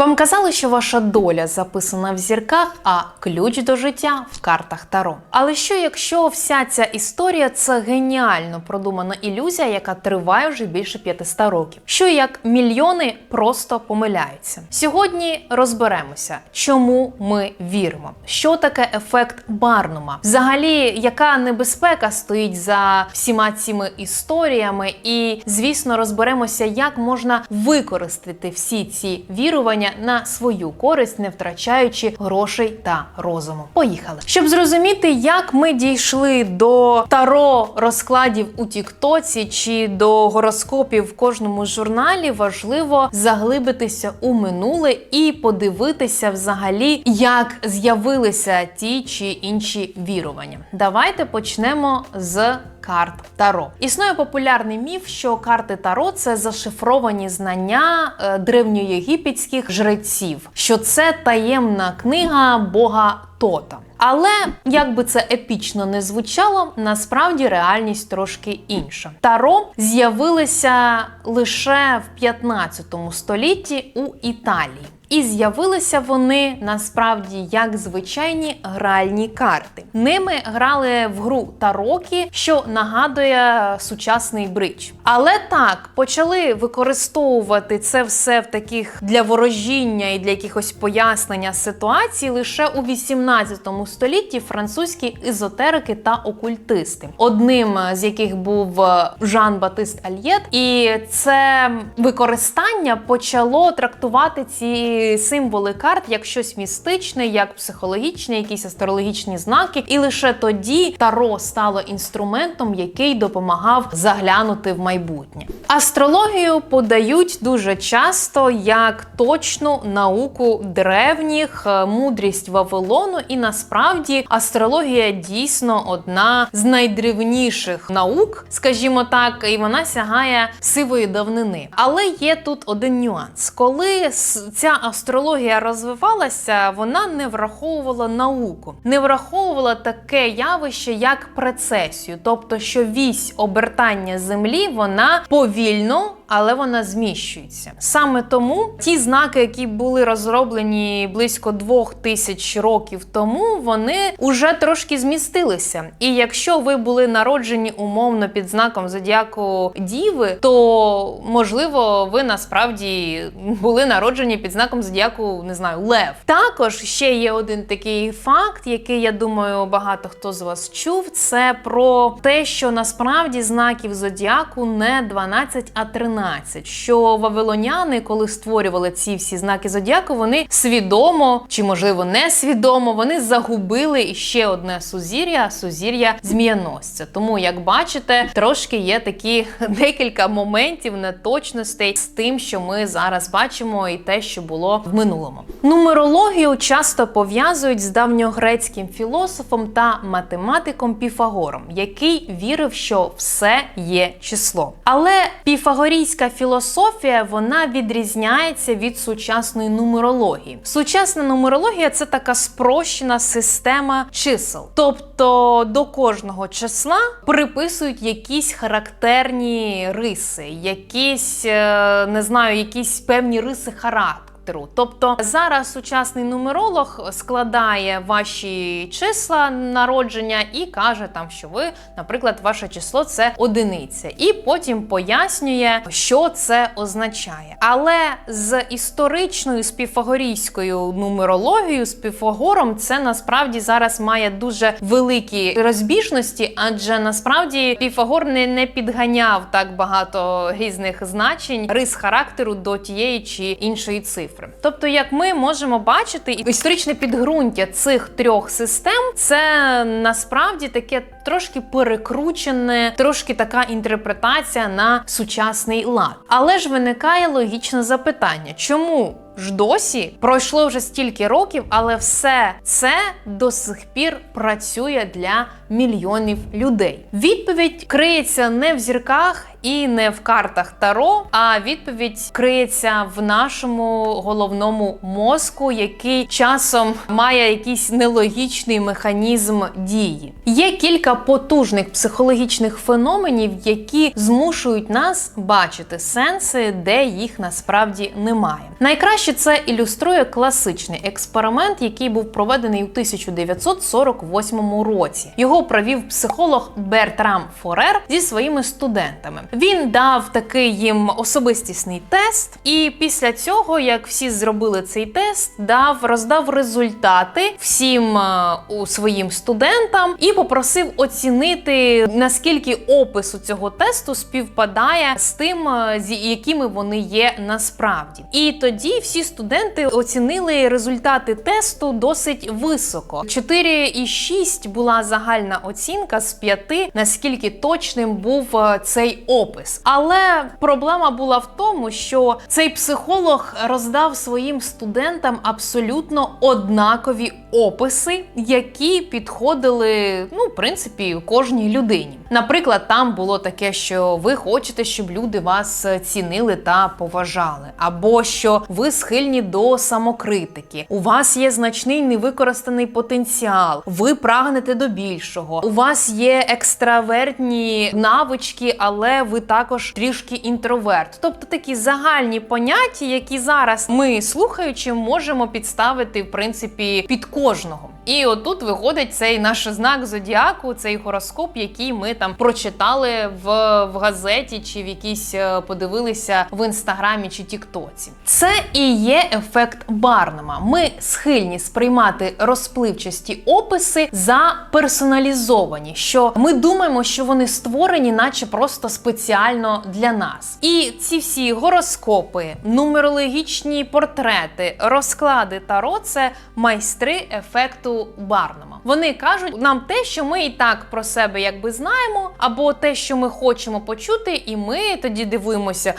Вам казали, що ваша доля записана в зірках, а ключ до життя в картах Таро. Але що якщо вся ця історія це геніально продумана ілюзія, яка триває вже більше 500 років? Що як мільйони просто помиляються? Сьогодні розберемося, чому ми віримо, що таке ефект Барнума, взагалі, яка небезпека стоїть за всіма цими історіями, і звісно, розберемося, як можна використати всі ці вірування на свою користь, не втрачаючи грошей та розуму. Поїхали, щоб зрозуміти, як ми дійшли до таро розкладів у Тіктоці чи до гороскопів в кожному журналі, важливо заглибитися у минуле і подивитися взагалі, як з'явилися ті чи інші вірування. Давайте почнемо з карт Таро. Існує популярний міф, що карти Таро це зашифровані знання е, древньоєгипетських жреців, що це таємна книга Бога Тота. Але як би це епічно не звучало, насправді реальність трошки інша. Таро з'явилися лише в 15 столітті у Італії. І з'явилися вони насправді як звичайні гральні карти. Ними грали в гру тарокі, що нагадує сучасний бридж. Але так почали використовувати це все в таких для ворожіння і для якихось пояснення ситуацій лише у 18 столітті французькі езотерики та окультисти, одним з яких був Жан Батист Альєт, і це використання почало трактувати ці символи карт як щось містичне, як психологічне, якісь астрологічні знаки. І лише тоді таро стало інструментом, який допомагав заглянути в майбутнє. Астрологію подають дуже часто як точну науку древніх, е, мудрість Вавилону, і насправді астрологія дійсно одна з найдревніших наук, скажімо так, і вона сягає сивої давнини. Але є тут один нюанс: коли ця астрологія розвивалася, вона не враховувала науку, не враховувала таке явище, як прецесію, тобто, що вісь обертання землі вона повільно. Але вона зміщується саме тому ті знаки, які були розроблені близько двох тисяч років тому, вони уже трошки змістилися. І якщо ви були народжені умовно під знаком зодіаку Діви, то можливо ви насправді були народжені під знаком зодіаку, не знаю, Лев. Також ще є один такий факт, який я думаю, багато хто з вас чув. Це про те, що насправді знаків зодіаку не 12, а 13. Що вавилоняни, коли створювали ці всі знаки зодіаку, вони свідомо чи можливо несвідомо, вони загубили ще одне сузір'я сузір'я зміяносця. Тому, як бачите, трошки є такі декілька моментів неточностей з тим, що ми зараз бачимо, і те, що було в минулому. Нумерологію часто пов'язують з давньогрецьким філософом та математиком Піфагором, який вірив, що все є число. Але піфагорійська філософія вона відрізняється від сучасної нумерології. Сучасна нумерологія це така спрощена система чисел. Тобто до кожного числа приписують якісь характерні риси, якісь е, не знаю, якісь певні риси характеру. Тобто зараз сучасний нумеролог складає ваші числа народження і каже там, що ви, наприклад, ваше число це одиниця, і потім пояснює, що це означає. Але з історичною з піфагорійською нумерологією, з Піфагором, це насправді зараз має дуже великі розбіжності, адже насправді Піфагор не, не підганяв так багато різних значень рис характеру до тієї чи іншої цифри. Тобто, як ми можемо бачити, історичне підґрунтя цих трьох систем це насправді таке трошки перекручене, трошки така інтерпретація на сучасний лад. Але ж виникає логічне запитання, чому? ж досі пройшло вже стільки років, але все це до сих пір працює для мільйонів людей. Відповідь криється не в зірках і не в картах Таро, а відповідь криється в нашому головному мозку, який часом має якийсь нелогічний механізм дії. Є кілька кілька потужних психологічних феноменів, які змушують нас бачити сенси, де їх насправді немає. Найкраще це ілюструє класичний експеримент, який був проведений у 1948 році. Його провів психолог Бертрам Форер зі своїми студентами. Він дав такий їм особистісний тест, і після цього, як всі зробили цей тест, дав роздав результати всім е, у своїм студентам і попросив оцінити наскільки опис у цього тесту співпадає з тим, е, з якими вони є насправді. І тоді всі студенти оцінили результати тесту досить високо. 4,6 була загальна оцінка з 5, наскільки точним був е, цей опис. Але проблема була в тому, що цей психолог роздав своїм студентам абсолютно однакові описи, які підходили, ну, в принципі, кожній людині. Наприклад, там було таке, що ви хочете, щоб люди вас цінили та поважали, або що ви схильні до самокритики, у вас є значний невикористаний потенціал, ви прагнете до більшого, у вас є екстравертні навички, але ви також трішки інтроверт. Тобто такі загальні поняття, які зараз ми слухаючи, можемо підставити в принципі під кожного. І отут виходить цей наш знак зодіаку, цей гороскоп, який ми там прочитали в, в газеті чи в якійсь е, подивилися в інстаграмі чи Тіктоці. Це і є ефект Барнума. Ми схильні сприймати розпливчасті описи за персоналізовані, що ми думаємо, що вони створені, наче просто спеціально для нас. І ці всі гороскопи, нумерологічні портрети, розклади таро це майстри ефекту Барнума. Вони кажуть нам те, що ми і так про себе якби знаємо, або те, що ми хочемо почути, і ми тоді дивуємося,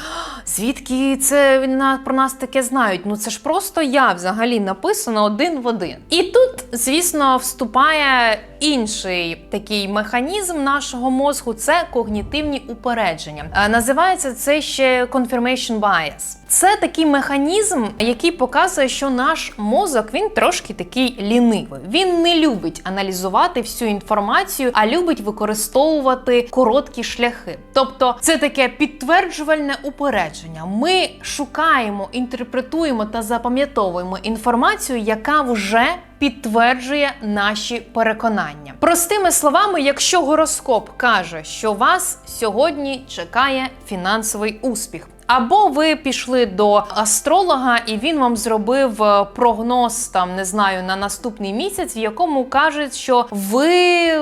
звідки це про нас таке знають. Ну це ж просто я взагалі написано один в один. І тут, звісно, вступає інший такий механізм нашого мозку це когнітивні упередження. Е, Називається це ще confirmation bias. Це такий механізм, який показує, що наш мозок він трошки такий лінивий. Він не любить аналізувати всю інформацію, а любить використовувати короткі шляхи. Тобто, це таке підтверджувальне упередження. Ми шукаємо, інтерпретуємо та запам'ятовуємо інформацію, яка вже підтверджує наші переконання. Простими словами, якщо гороскоп каже, що вас сьогодні чекає фінансовий успіх. Або ви пішли до астролога, і він вам зробив е, прогноз там, не знаю, на наступний місяць, в якому кажуть, що ви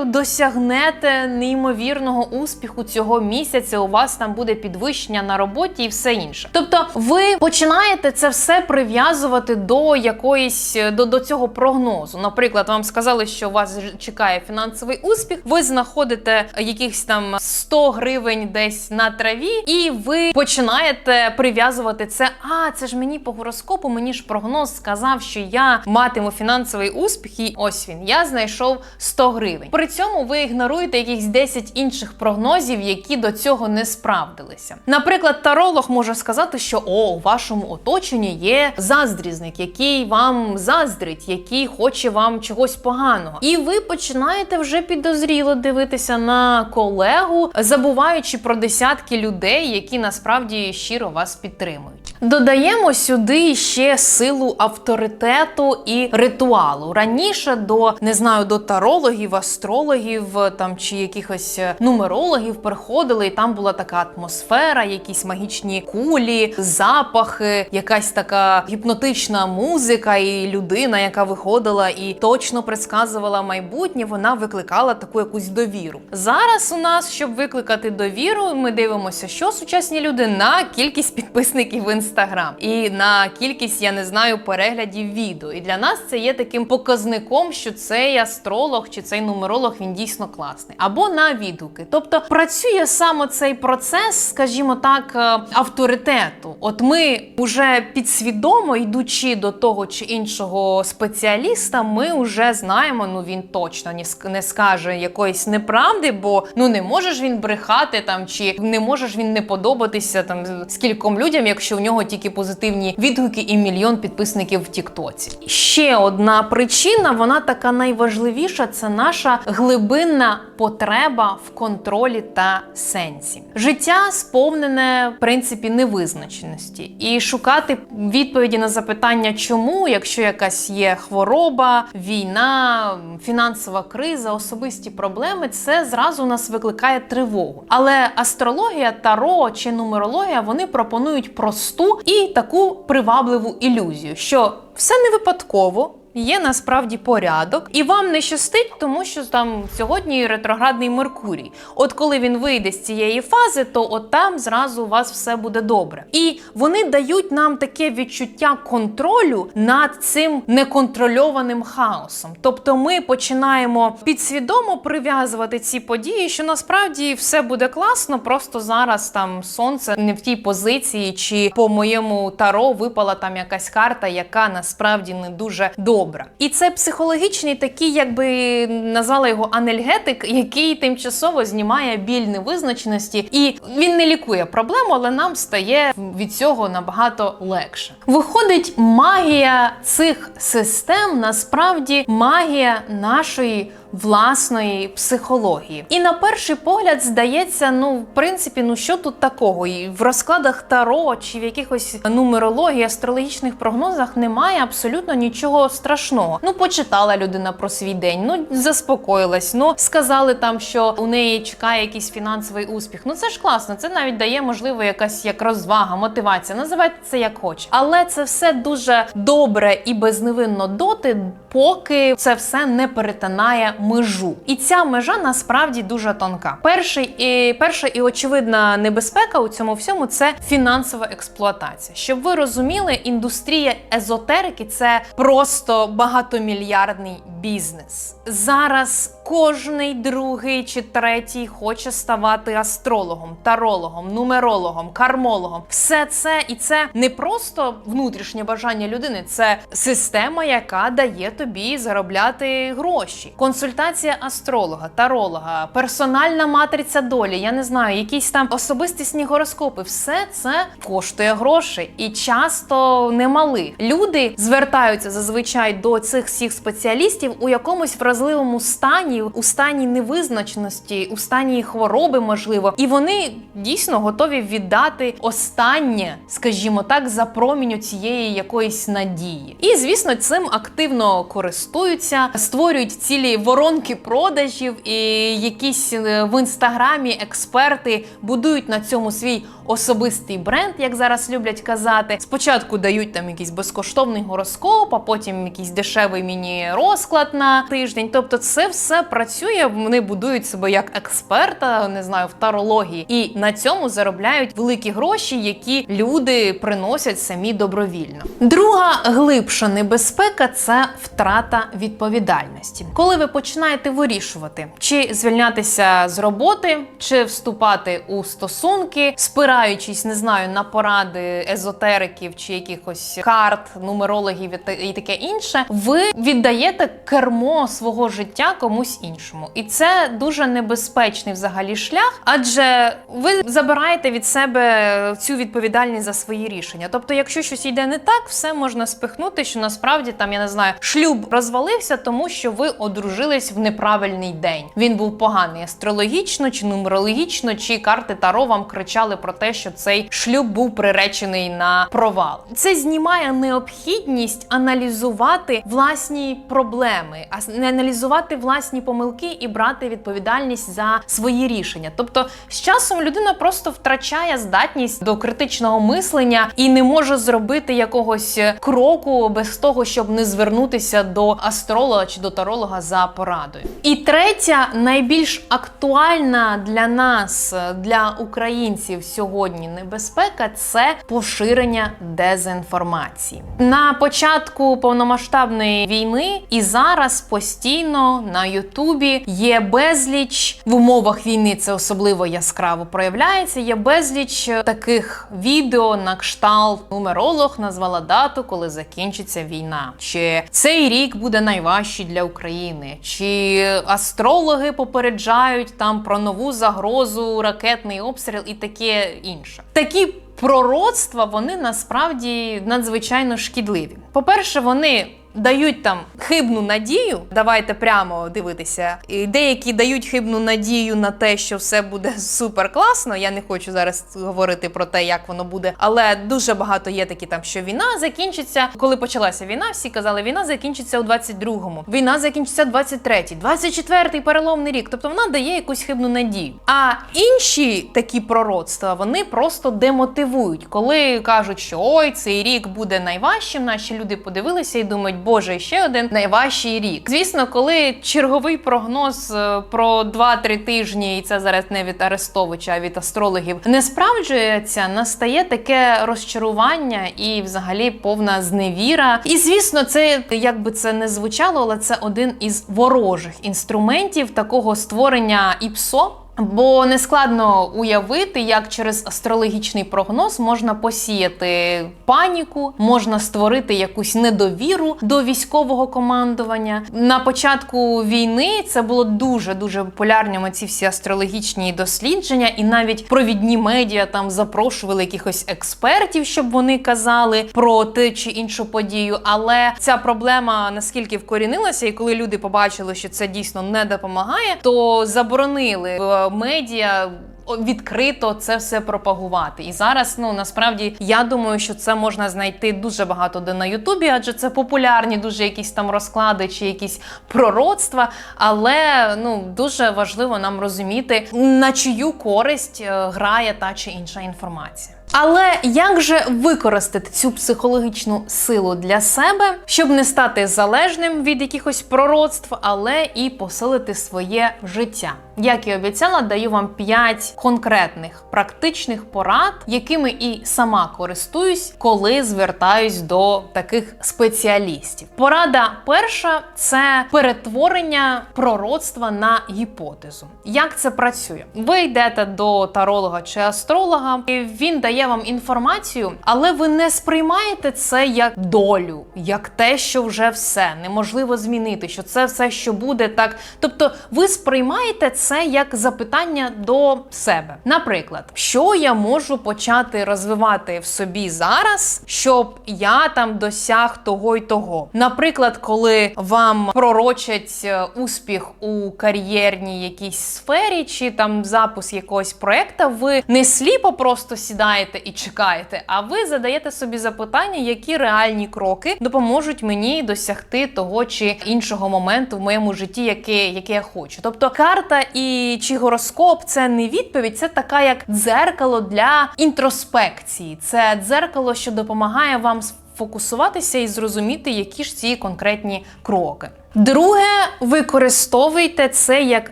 досягнете неймовірного успіху цього місяця. У вас там буде підвищення на роботі і все інше. Тобто, ви починаєте це все прив'язувати до якоїсь до, до цього прогнозу. Наприклад, вам сказали, що вас чекає фінансовий успіх. Ви знаходите якихось там 100 гривень десь на траві, і ви починаєте прив'язувати це. А це ж мені по гороскопу, мені ж прогноз сказав, що я матиму фінансовий успіх, і ось він. Я знайшов 100 гривень. При цьому ви ігноруєте якихось 10 інших прогнозів, які до цього не справдилися. Наприклад, таролог може сказати, що о, у вашому оточенні є заздрізник, який вам заздрить, який хоче вам чогось поганого. І ви починаєте вже підозріло дивитися на колегу, забуваючи про десятки людей, які насправді щиро вас підтримують. Додаємо сюди ще силу авторитету і ритуалу. Раніше до не знаю, до тарологів, астрологів там чи якихось е, нумерологів приходили, і там була така атмосфера, якісь магічні кулі, запахи, якась така гіпнотична музика, і людина, яка виходила і точно предсказувала майбутнє, вона викликала таку якусь довіру. Зараз у нас, щоб викликати довіру, ми дивимося, що сучасні люди на кількість підписників в інстаграм і на кількість, я не знаю, переглядів відео. І для нас це є таким показником, що цей астролог чи цей нумеролог він дійсно класний. Або на відгуки. Тобто працює саме цей процес, скажімо так, е, авторитету. От ми вже підсвідомо йдучи до того чи іншого спеціаліста, ми вже знаємо, ну він точно ск- не скаже якоїсь неправди, бо ну не може ж він брехати там, чи не може він не подобатися там скільком людям, якщо в нього нього тільки позитивні відгуки і мільйон підписників в Тіктоці. Ще одна причина, вона така найважливіша це наша глибинна потреба в контролі та сенсі. Життя сповнене в принципі невизначеності, і шукати відповіді на запитання, чому, якщо якась є хвороба, війна, фінансова криза, особисті проблеми, це зразу нас викликає тривогу. Але астрологія, таро чи нумерологія вони пропонують просту і таку привабливу ілюзію, що все не випадково. Є насправді порядок, і вам не щастить, тому що там сьогодні ретроградний Меркурій. От коли він вийде з цієї фази, то от там зразу у вас все буде добре. І вони дають нам таке відчуття контролю над цим неконтрольованим хаосом. Тобто ми починаємо підсвідомо прив'язувати ці події, що насправді все буде класно, просто зараз там сонце не в тій позиції, чи по моєму таро випала там якась карта, яка насправді не дуже добра. І це психологічний такий, якби назвала його анельгетик, який тимчасово знімає біль невизначеності, і він не лікує проблему, але нам стає від цього набагато легше. Виходить, магія цих систем насправді магія нашої власної психології. І на перший погляд здається, ну в принципі, ну що тут такого? І в розкладах таро чи в якихось нумерології, астрологічних прогнозах немає абсолютно нічого страшного. Ну, почитала людина про свій день, ну заспокоїлась. Ну сказали там, що у неї чекає якийсь фінансовий успіх. Ну це ж класно. Це навіть дає можливо якась як розвага, мотивація. Називайте це як хоч. Але це все дуже добре і безневинно доти, поки це все не перетинає межу. І ця межа насправді дуже тонка. Перший і перша і очевидна небезпека у цьому всьому це фінансова експлуатація. Щоб ви розуміли, індустрія езотерики це просто багатомільярдний бізнес. Зараз кожний другий чи третій хоче ставати астрологом, тарологом, нумерологом, кармологом. Все це і це не просто внутрішнє бажання людини, це система, яка дає тобі заробляти гроші. Консультація астролога, таролога, персональна матриця долі. Я не знаю, якісь там особистісні гороскопи. Все це коштує грошей і часто немали. Люди звертаються зазвичай до цих всіх спеціалістів у якомусь вразливому стані, у стані невизначеності, у стані хвороби, можливо, і вони дійсно готові віддати останнє, скажімо так, за проміню цієї якоїсь надії. І звісно, цим активно користуються, створюють цілі воронки продажів, і якісь е, в інстаграмі експерти будують на цьому свій особистий бренд, як зараз люблять казати. Спочатку дають там якийсь безкоштовний гороскоп, а потім якийсь дешевий міні-розклад на тиждень. Тобто, це все працює. Вони будують себе як експерта, не знаю, в тарології, і на цьому заробляють великі гроші, які люди приносять самі добровільно. Друга глибша небезпека це втрата відповідальності. Коли ви починаєте вирішувати, чи звільнятися з роботи, чи вступати у стосунки, спираючись, не знаю, на поради езотериків чи якихось карт, нумерологів і таке інше, ви віддаєте кермо свого життя комусь іншому. І це дуже небезпечний взагалі шлях, адже ви забираєте від себе цю відповідальність за свої рішення. Тобто, якщо щось йде не так, все можна спихнути, що насправді там я не знаю, шлюб розвалився, тому що ви одружились в неправильний день. Він був поганий астрологічно чи нумерологічно, чи карти Таро вам кричали про те, що цей шлюб був приречений на провал. Це знімає необхідність аналізувати власні проблеми, а не аналізувати власні помилки і брати відповідальність за свої рішення. Тобто, з часом людина просто втрачає здатність до критичного мислення і не може зробити якогось кроку без того, щоб не звернутися до астролога чи до таролога за порадою. І третя, найбільш актуальна для нас, для українців сьогодні небезпека це поширення дезінформації. На початку повномасштабної війни і зараз постійно на Ютубі є безліч в умовах війни. Це особливо яскраво проявляється. Є безліч таких відео на кшталт нумеролог назвала дату, коли закінчиться війна. Чи цей рік буде найважчий для України? Чи астрологи попереджають там про нову загрозу, ракетний обстріл і таке інше. Такі пророцтва вони насправді надзвичайно шкідливі. По-перше, вони. Дають там хибну надію, давайте прямо дивитися. І деякі дають хибну надію на те, що все буде супер класно. Я не хочу зараз говорити про те, як воно буде, але дуже багато є такі там, що війна закінчиться. Коли почалася війна, всі казали, війна закінчиться у 22-му, війна закінчиться у 23-й, 24-й переломний рік. Тобто вона дає якусь хибну надію. А інші такі пророцтва вони просто демотивують, коли кажуть, що ой, цей рік буде найважчим. Наші люди подивилися і думають, боже, ще один найважчий рік. Звісно, коли черговий прогноз е, про 2-3 тижні, і це зараз не від Арестовича, а від астрологів, не справджується, настає таке розчарування і взагалі повна зневіра. І звісно, це як би це не звучало, але це один із ворожих інструментів такого створення ІПСО. Бо нескладно уявити, як через астрологічний прогноз можна посіяти паніку, можна створити якусь недовіру до військового командування. На початку війни це було дуже дуже популярними ці всі астрологічні дослідження, і навіть провідні медіа там запрошували якихось експертів, щоб вони казали про те чи іншу подію. Але ця проблема наскільки вкорінилася, і коли люди побачили, що це дійсно не допомагає, то заборонили в медіа. Відкрито це все пропагувати, і зараз ну насправді я думаю, що це можна знайти дуже багато де на Ютубі, адже це популярні дуже якісь там розклади чи якісь пророцтва. Але ну дуже важливо нам розуміти, на чию користь е, грає та чи інша інформація. Але як же використати цю психологічну силу для себе, щоб не стати залежним від якихось пророцтв, але і посилити своє життя? Як і обіцяла, даю вам 5 конкретних практичних порад, якими і сама користуюсь, коли звертаюсь до таких спеціалістів. Порада перша це перетворення пророцтва на гіпотезу. Як це працює? Ви йдете до таролога чи астролога, і він дає вам інформацію, але ви не сприймаєте це як долю, як те, що вже все неможливо змінити, що це все, що буде так. Тобто, ви сприймаєте це як запитання до себе. Наприклад, що я можу почати розвивати в собі зараз, щоб я там досяг того й того. Наприклад, коли вам пророчать е, успіх у кар'єрній якійсь сфері, чи там запуск якогось проекта, ви не сліпо просто сідаєте і чекаєте, а ви задаєте собі запитання, які реальні кроки допоможуть мені досягти того чи іншого моменту в моєму житті, яке, яке я хочу. Тобто карта і чи гороскоп це не відповідь, це така як дзеркало для інтроспекції. Це дзеркало, що допомагає вам фокусуватися і зрозуміти, які ж ці конкретні кроки. Друге, використовуйте це як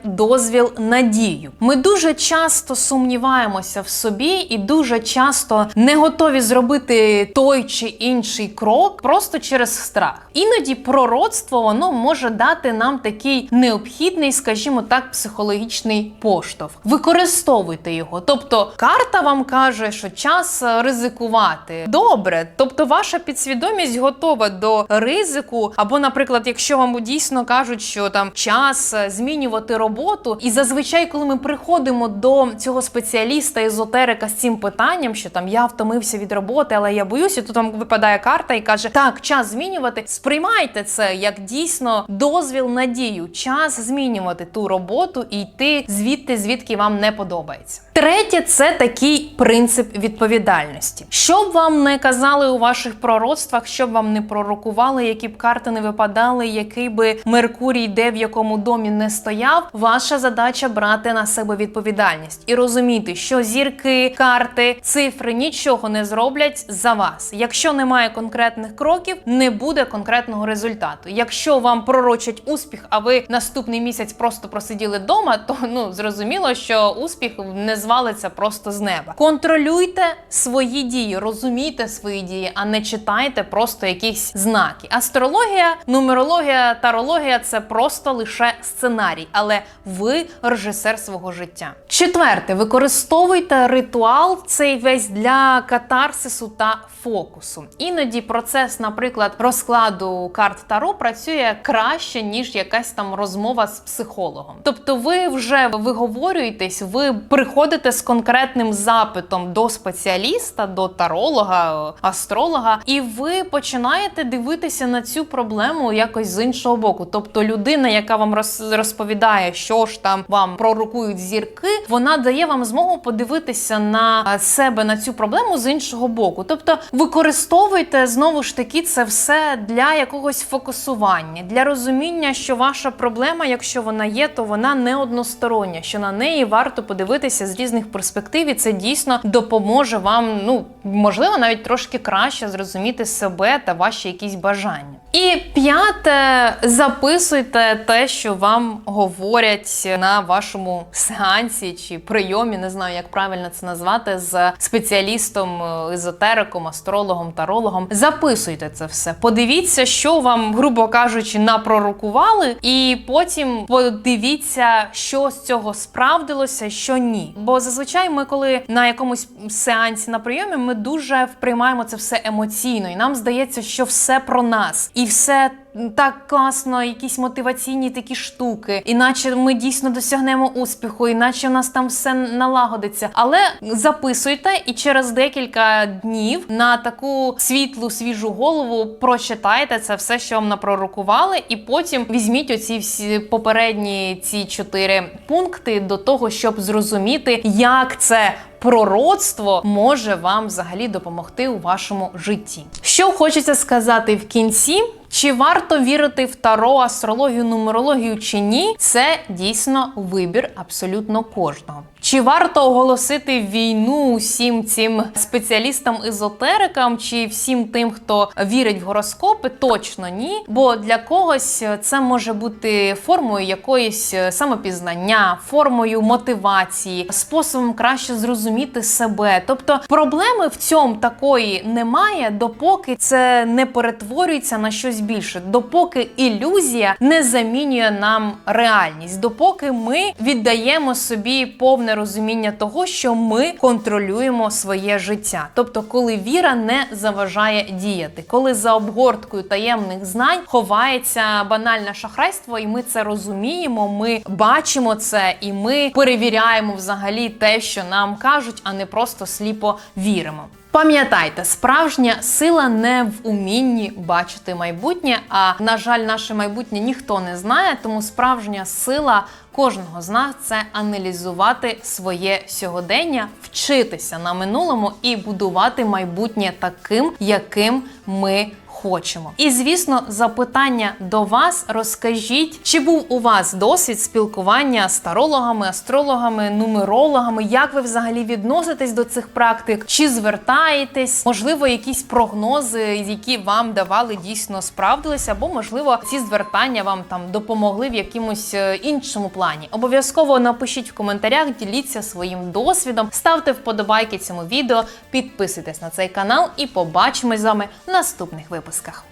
дозвіл на дію. Ми дуже часто сумніваємося в собі і дуже часто не готові зробити той чи інший крок просто через страх. Іноді пророцтво воно може дати нам такий необхідний, скажімо так, психологічний поштовх. Використовуйте його. Тобто, карта вам каже, що час ризикувати. Добре, тобто ваша підсвідомість готова до ризику, або, наприклад, якщо вам дійсно кажуть, що там час е, змінювати роботу, і зазвичай, коли ми приходимо до цього спеціаліста, езотерика з цим питанням, що там я втомився від роботи, але я боюся, то там випадає карта і каже: Так, час змінювати. Сприймайте це як дійсно дозвіл на дію, час змінювати ту роботу і йти звідти, звідки вам не подобається. Третє це такий принцип відповідальності. Щоб вам не казали у ваших пророцтвах, щоб вам не пророкували, які б карти не випадали, який би Меркурій де в якому домі не стояв. Ваша задача брати на себе відповідальність і розуміти, що зірки, карти, цифри нічого не зроблять за вас. Якщо немає конкретних кроків, не буде конкретного результату. Якщо вам пророчать успіх, а ви наступний місяць просто просиділи вдома, то ну зрозуміло, що успіх не звалиться просто з неба. Контролюйте свої дії, розумійте свої дії, а не читайте просто якісь знаки. Астрологія, нумерологія та тарологія це просто лише сценарій, але ви режисер свого життя. Четверте, використовуйте ритуал цей весь для катарсису та фокусу. Іноді процес, наприклад, розкладу карт Таро працює краще, ніж якась там розмова з психологом. Тобто, ви вже виговорюєтесь, ви приходите з конкретним запитом до спеціаліста, до таролога, астролога, і ви починаєте дивитися на цю проблему якось з іншого боку. Тобто, людина, яка вам роз- розповідає, що ж там вам пророкують зірки, вона дає вам змогу подивитися на себе на цю проблему з іншого боку. Тобто, використовуйте знову ж таки це все для якогось фокусування, для розуміння, що ваша проблема, якщо вона є, то вона не одностороння, що на неї варто подивитися з різних перспектив, і це дійсно допоможе вам, ну можливо, навіть трошки краще зрозуміти себе та ваші якісь бажання. І п'яте, записуйте те, що вам говорять на вашому сеансі чи прийомі, не знаю, як правильно це назвати, з спеціалістом, езотериком, астрологом, тарологом. Записуйте це все. Подивіться, що вам, грубо кажучи, напророкували, і потім подивіться, що з цього справдилося, що ні. Бо зазвичай ми, коли на якомусь сеансі на прийомі, ми дуже вприймаємо це все емоційно, і нам здається, що все про нас, і все так класно, якісь мотиваційні такі штуки, іначе ми дійсно досягнемо успіху, іначе у нас там все налагодиться. Але записуйте і через декілька днів на таку світлу, свіжу голову прочитайте це все, що вам напророкували, і потім візьміть оці всі попередні ці чотири пункти до того, щоб зрозуміти, як це пророцтво може вам взагалі допомогти у вашому житті. Що хочеться сказати в кінці? Чи варто вірити в таро, астрологію, нумерологію чи ні? Це дійсно вибір абсолютно кожного. Чи варто оголосити війну усім цим спеціалістам-езотерикам, чи всім тим, хто вірить в гороскопи? Точно ні. Бо для когось це може бути формою якоїсь самопізнання, формою мотивації, способом краще зрозуміти себе. Тобто проблеми в цьому такої немає, допоки це не перетворюється на щось більше, допоки ілюзія не замінює нам реальність, допоки ми віддаємо собі повне розуміння того, що ми контролюємо своє життя. Тобто, коли віра не заважає діяти, коли за обгорткою таємних знань ховається банальне шахрайство, і ми це розуміємо, ми бачимо це, і ми перевіряємо взагалі те, що нам кажуть, а не просто сліпо віримо. Пам'ятайте, справжня сила не в умінні бачити майбутнє. А на жаль, наше майбутнє ніхто не знає, тому справжня сила кожного з нас це аналізувати своє сьогодення, вчитися на минулому і будувати майбутнє таким, яким ми. Хочемо. І звісно, запитання до вас розкажіть, чи був у вас досвід спілкування з тарологами, астрологами, нумерологами? Як ви взагалі відноситесь до цих практик? Чи звертаєтесь? Можливо, якісь прогнози, які вам давали, дійсно справдилися, або можливо, ці звертання вам там допомогли в якомусь е, іншому плані. Обов'язково напишіть в коментарях, діліться своїм досвідом, ставте вподобайки цьому відео, підписуйтесь на цей канал і побачимось з вами в наступних випусках.